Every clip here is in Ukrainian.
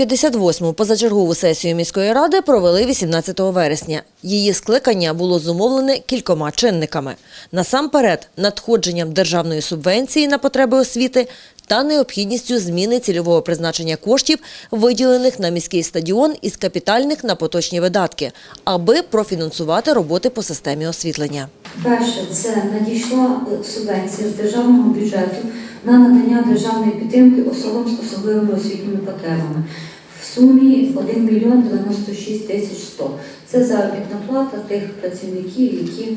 58-му позачергову сесію міської ради провели 18 вересня. Її скликання було зумовлене кількома чинниками. Насамперед, надходженням державної субвенції на потреби освіти та необхідністю зміни цільового призначення коштів, виділених на міський стадіон із капітальних на поточні видатки, аби профінансувати роботи по системі освітлення. Перше, це надійшла субвенція з державного бюджету на надання державної підтримки особам з особливими освітніми потребами в сумі 1 мільйон 96 тисяч 100. Це заробітна плата тих працівників, які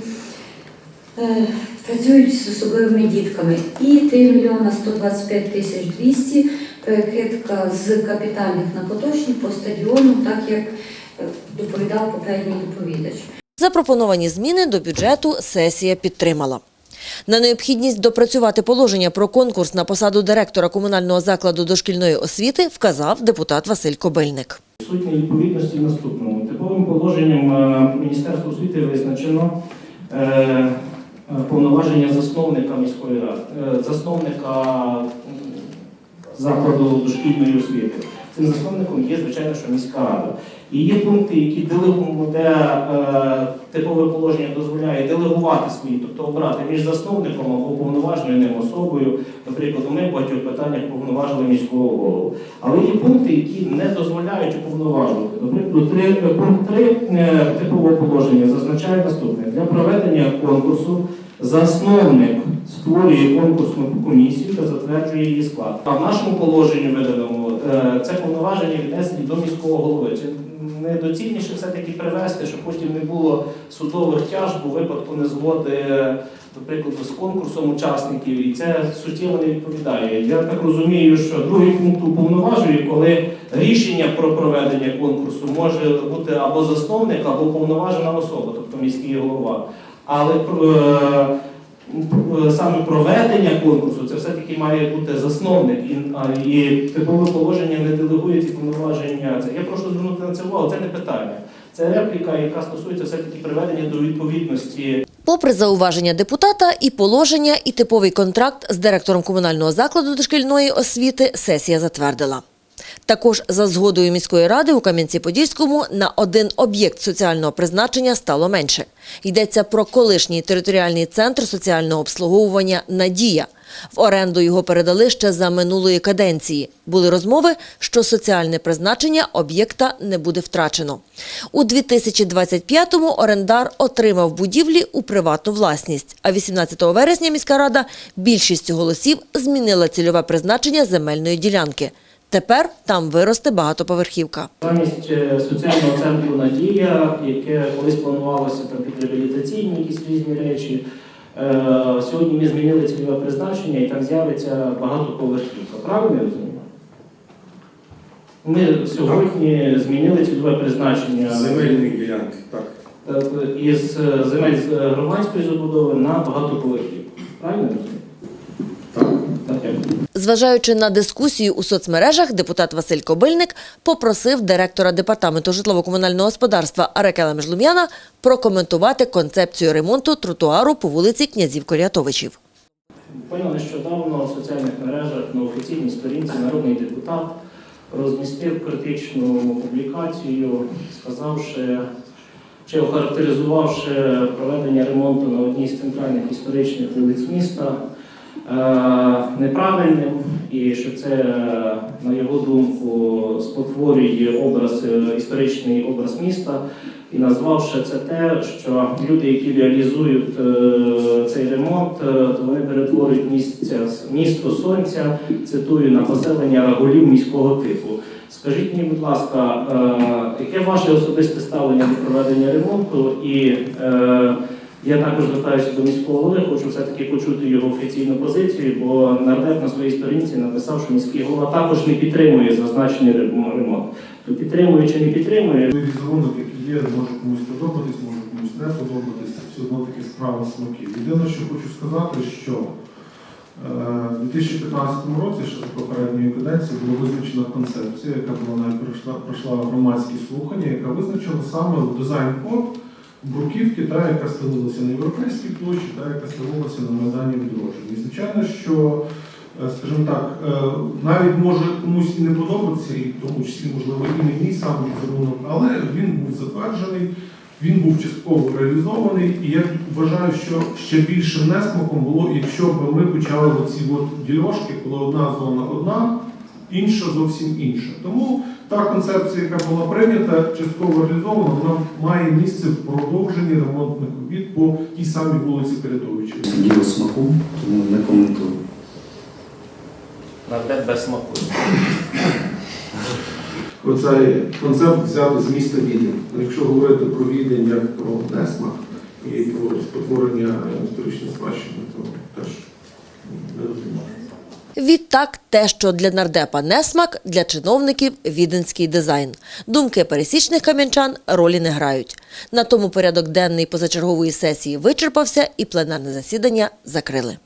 е, працюють з особливими дітками. І 3 мільйона 125 тисяч 200 перекидка з капітальних на поточні по стадіону, так як е, доповідав попередній доповідач. Запропоновані зміни до бюджету сесія підтримала. На необхідність допрацювати положення про конкурс на посаду директора комунального закладу дошкільної освіти вказав депутат Василь Кобильник. Суть невідповідності наступному. Типовим положенням е, Міністерства освіти визначено е, е, повноваження засновника міської ради, засновника закладу дошкільної освіти. Цим засновником є, звичайно, що міська рада. І є пункти, які делегуємо, де е, типове положення дозволяє делегувати свої, тобто обрати між засновником або повноваженою ним особою. Наприклад, ми в багатьох питаннях повноважили міського голову. Але є пункти, які не дозволяють уповноважувати. Наприклад, три- пункт 3 типового положення зазначає наступне: для проведення конкурсу засновник створює конкурсну комісію та затверджує її склад. А в нашому положенні виданому е, це повноваження віднесені до міського голови. Чи недоцільніше все-таки привести, щоб потім не було судових тяжб у випадку незгоди, до прикладу, з конкурсом учасників, і це суттєво не відповідає. Я так розумію, що другий пункт уповноважує, коли рішення про проведення конкурсу може бути або засновник, або повноважена особа, тобто міський голова. Але е, е, саме проведення конкурсу це все-таки має бути засновник, і, і типове положення не делегує ці повноваження. Це я прошу звернути на це увагу. Це не питання. Це репліка, яка стосується все-таки приведення до відповідності Попри зауваження депутата, і положення, і типовий контракт з директором комунального закладу дошкільної освіти сесія затвердила. Також за згодою міської ради у Кам'янці-Подільському на один об'єкт соціального призначення стало менше. Йдеться про колишній територіальний центр соціального обслуговування «Надія». В оренду його передали ще за минулої каденції. Були розмови, що соціальне призначення об'єкта не буде втрачено. У 2025-му орендар отримав будівлі у приватну власність, а 18 вересня міська рада більшістю голосів змінила цільове призначення земельної ділянки. Тепер там виросте багатоповерхівка. Замість е, соціального центру Надія, яке колись планувалося там під реабілітаційні якісь різні речі. е, Сьогодні ми змінили цільове призначення і там з'явиться багатоповерхівка. Правильно я розумію? Ми сьогодні змінили цільове призначення Земельні ділянки, так. е, із земель з громадської забудови на багатоповерхівку. Правильно я розумію? Так. Так, дякую. Зважаючи на дискусію у соцмережах, депутат Василь Кобильник попросив директора департаменту житлово-комунального господарства Арекела Межлум'яна прокоментувати концепцію ремонту тротуару по вулиці князів Корятовичів. Буквально нещодавно в соціальних мережах на офіційній сторінці народний депутат розмістив критичну публікацію, сказавши чи охарактеризувавши проведення ремонту на одній з центральних історичних вулиць міста неправильним, і що це, е, на його думку, спотворює образ, е, історичний образ міста, і назвавши це те, що люди, які реалізують е, цей ремонт, е, то вони перетворюють місця, місто сонця, цитую, на поселення рагулів міського типу. Скажіть мені, будь ласка, е, яке ваше особисте ставлення до проведення ремонту? І е, я також звертаюся до міського голови, хочу все-таки почути його офіційну позицію, бо нардеп на своїй сторінці написав, що міський голова також не підтримує зазначений ремонт. То підтримує чи не підтримує, візерунок, який є, може комусь подобатись, може комусь не подобатись, це все одно таки справа смаків. Єдине, що хочу сказати, що е, у 2015 році, ще за попередньої каденції, була визначена концепція, яка була навіть пройшла громадські слухання, яка визначила саме дизайн-код бруківки, та, яка стелилася на європейській площі, та, яка стелилася на Майдані відродження. І звичайно, що е, скажімо так, е, навіть може комусь і не подобатися, і в тому числі, можливо, і мій сам візерунок, але він був затверджений, він був частково реалізований, і я вважаю, що ще більшим несмаком було, якщо б ми почали оці от дільошки, коли одна зона одна, інша зовсім інша. Тому та концепція, яка була прийнята, частково реалізована, вона має місце в продовженні ремонтних робіт по тій самій вулиці Передовича. Діло смаку, тому не коментую. Нардеп без смаку. Оцей концепт взяти з міста Відень. Якщо говорити про Відень як про несмак і про спотворення історичної спадщини, то теж не розумію. Відтак, те, що для нардепа несмак, для чиновників віденський дизайн. Думки пересічних кам'янчан ролі не грають. На тому порядок денний позачергової сесії вичерпався і пленарне засідання закрили.